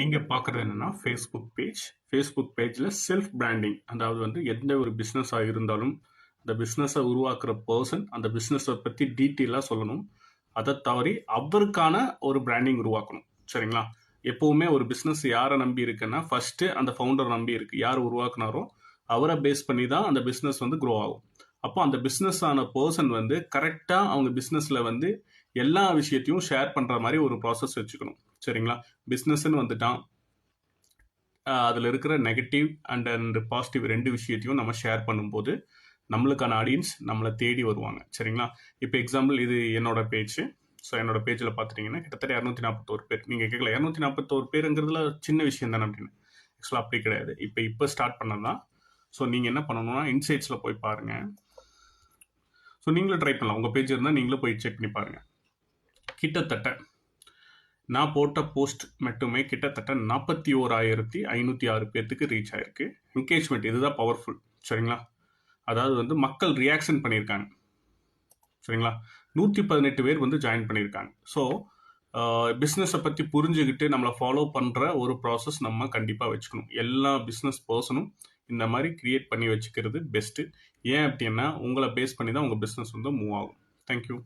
நீங்கள் பார்க்குறது என்னென்னா ஃபேஸ்புக் பேஜ் ஃபேஸ்புக் பேஜில் செல்ஃப் பிராண்டிங் அதாவது வந்து எந்த ஒரு பிஸ்னஸாக இருந்தாலும் அந்த பிஸ்னஸை உருவாக்குற பர்சன் அந்த பிஸ்னஸை பற்றி டீட்டெயிலாக சொல்லணும். அதை தவறி அவருக்கான ஒரு பிராண்டிங் உருவாக்கணும். சரிங்களா? எப்போவுமே ஒரு பிஸ்னஸ் யாரை நம்பி இருக்குன்னா ஃபஸ்ட்டு அந்த ஃபவுண்டர் நம்பி இருக்கு. யார் உருவாக்குனாரோ அவரை பேஸ் பண்ணி தான் அந்த பிஸ்னஸ் வந்து க்ரோ ஆகும். அப்போ அந்த பிஸ்னஸ் ஆன பர்சன் வந்து கரெக்டாக அவங்க பிஸ்னஸில் வந்து எல்லா விஷயத்தையும் ஷேர் பண்ணுற மாதிரி ஒரு ப்ராசஸ் வச்சுக்கணும். சரிங்களா? பிஸ்னஸ்ன்னு வந்துட்டான். அதில் இருக்கிற நெகட்டிவ் அண்ட் அண்ட் பாசிட்டிவ் ரெண்டு விஷயத்தையும் நம்ம ஷேர் பண்ணும்போது நம்மளுக்கான ஆடியன்ஸ் நம்மளை தேடி வருவாங்க. சரிங்களா? இப்போ எக்ஸாம்பிள் இது என்னோட பேஜ் ஸோ என்னோட பேஜில் பார்த்துட்டிங்கன்னா கிட்டத்தட்ட இரநூத்தி நாற்பத்தோரு பேர். நீங்கள் கேட்கல இரநூத்தி நாற்பத்தோரு பேருங்கிறதுல சின்ன விஷயம் தானே அப்படின்னு. ஆக்சுவலாக அப்படி கிடையாது. இப்போ இப்போ ஸ்டார்ட் பண்ணதான் ஸோ நீங்கள் என்ன பண்ணணும்னா இன்சைட்ஸில் போய் பாருங்கள் ஸோ நீங்களும் ட்ரை பண்ணலாம். உங்கள் பேஜ் இருந்தால் நீங்களும் போய் செக் பண்ணி பாருங்கள் கிட்டத்தட்ட நான் போட்ட போஸ்ட் மட்டுமே கிட்டத்தட்ட நாற்பத்தி ஓராயிரத்தி ஐநூற்றி ஆறு பேர்த்துக்கு ரீச் ஆயிருக்கு. என்கேஜ்மெண்ட் இதுதான் பவர்ஃபுல் சரிங்களா? அதாவது வந்து மக்கள் ரியாக்ஷன் பண்ணியிருக்காங்க. சரிங்களா? நூற்றி பதினெட்டு பேர் வந்து ஜாயின் பண்ணியிருக்காங்க. ஸோ பிஸ்னஸை பற்றி புரிஞ்சுக்கிட்டு நம்மளை ஃபாலோ பண்ணுற ஒரு ப்ராசஸ் நம்ம கண்டிப்பாக வச்சுக்கணும். எல்லா பிஸ்னஸ் பர்சனும் இந்த மாதிரி க்ரியேட் பண்ணி வச்சுக்கிறது பெஸ்ட்டு ஏன் அப்படின்னா உங்களை பேஸ் பண்ணி தான் உங்கள் பிஸ்னஸ் வந்து மூவ் ஆகும். தேங்க்யூ